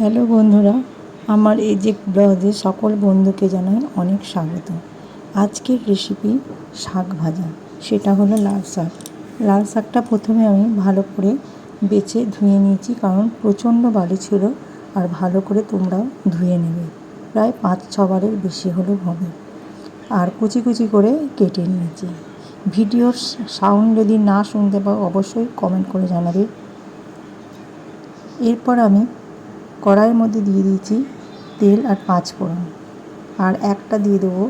Hello বন্ধুরা, আমার এই যে ব্লগে সকল বন্ধুকে জানাই অনেক স্বাগত। আজকের রেসিপি শাক ভাজা, সেটা হলো লাল শাক। লাল শাকটা প্রথমে আমি ভালো করে বেছে ধুয়ে নিয়েছি, কারণ প্রচণ্ড বালি ছিল আর ভালো করে তোমরাও ধুয়ে নেবে। প্রায় পাঁচ ছবারের বেশি হলেও হবে। আর কুচি কুচি করে কেটে নিয়েছি। ভিডিওর সাউন্ড যদি না শুনতে পাও, অবশ্যই কমেন্ট করে জানাবে। এরপর আমি কড়াইয়ের মধ্যে দিয়ে দিয়েছি তেল আর পাঁচ ফোড়ন। আর একটা দিয়ে দেবো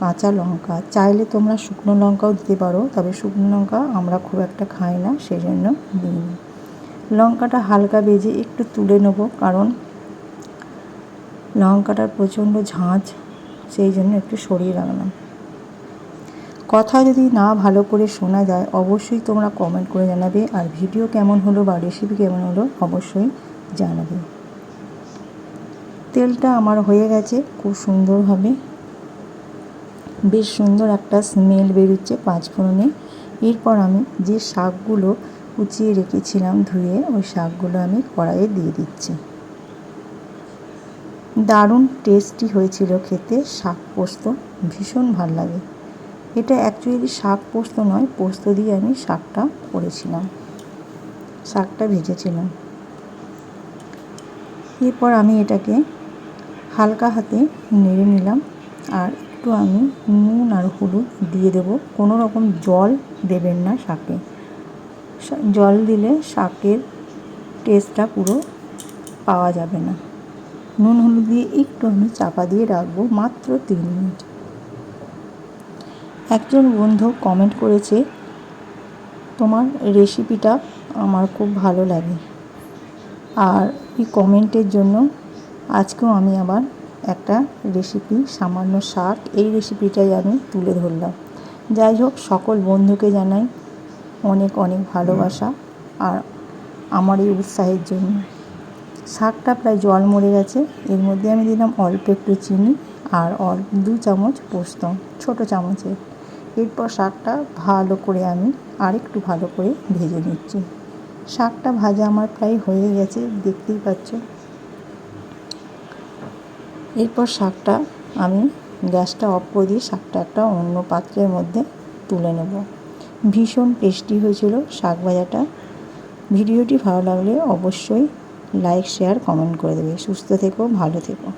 কাঁচা লঙ্কা। চাইলে তোমরা শুকনো লঙ্কাও দিতে পারো, তবে শুকনো লঙ্কা আমরা খুব একটা খাই না সেই জন্য দিই লঙ্কাটা হালকা বেজে একটু তুলে নেব, কারণ লঙ্কাটার প্রচণ্ড ঝাঁঝ সেই জন্য একটু সরিয়ে রাখলাম। কথা যদি না ভালো করে শোনা যায়, অবশ্যই তোমরা কমেন্ট করে জানাবে, আর ভিডিও কেমন হলো বা রেসিপি কেমন হলো অবশ্যই জানাবে। তেলটা আমার হয়ে গেছে, খুব সুন্দরভাবে বেশ সুন্দর একটা স্মেল বেরোচ্ছে পাঁচফোড়নে এরপর আমি যে শাকগুলো কুচিয়ে রেখেছিলাম ধুয়ে, ওই শাকগুলো আমি কড়াইয়ে দিয়ে দিচ্ছি। দারুণ টেস্টি হয়েছিল খেতে, শাক পোস্ত ভীষণ ভালো লাগে। এটা অ্যাকচুয়ালি শাক পোস্ত নয়, পোস্ত দিয়ে আমি শাকটা করেছিলাম, শাকটা ভেজেছিলাম। এরপর আমি এটাকে হালকা হাতে নেড়ে নিলাম আর একটু আমি নুন আর হলুদ দিয়ে দেব। কোনো রকম জল দেবেন না শাকে। জল দিলে শাকের টেস্টটা পুরো পাওয়া যাবে না। নুন হলুদ দিয়ে একটু আমি চাপা দিয়ে রাখব মাত্র তিন মিনিট। একজন বন্ধু কমেন্ট করেছে, তোমার রেসিপিটা আমার খুব ভালো লাগে। আর এই কমেন্টের জন্য আজকেও আমি আবার একটা রেসিপি সামান্য শাক, এই রেসিপিটাই আমি তুলে ধরলাম। যাই হোক, সকল বন্ধুকে জানাই অনেক অনেক ভালোবাসা আর আমার এই উৎসাহের জন্য। শাকটা প্রায় জল মরে গেছে, এর মধ্যে আমি দিলাম অল্প একটু চিনি আর অল্প দু চামচ পোস্ত, ছোট চামচে। এরপর শাকটা ভালো করে আমি আরেকটু ভালো করে ভেজে নিচ্ছি। শাকটা ভাজা আমার প্রায় হয়ে গেছে, দেখতেই পাচ্ছ। এরপর শাকটা আমি গ্যাসটা অফ করে দিয়ে শাকটা একটা অন্য পাত্রের মধ্যে তুলে নেব। ভীষণ টেস্টি হয়েছিল শাক ভাজাটা। ভিডিওটি ভালো লাগলে অবশ্যই লাইক শেয়ার কমেন্ট করে দেবে। সুস্থ থেকো, ভালো থেকো।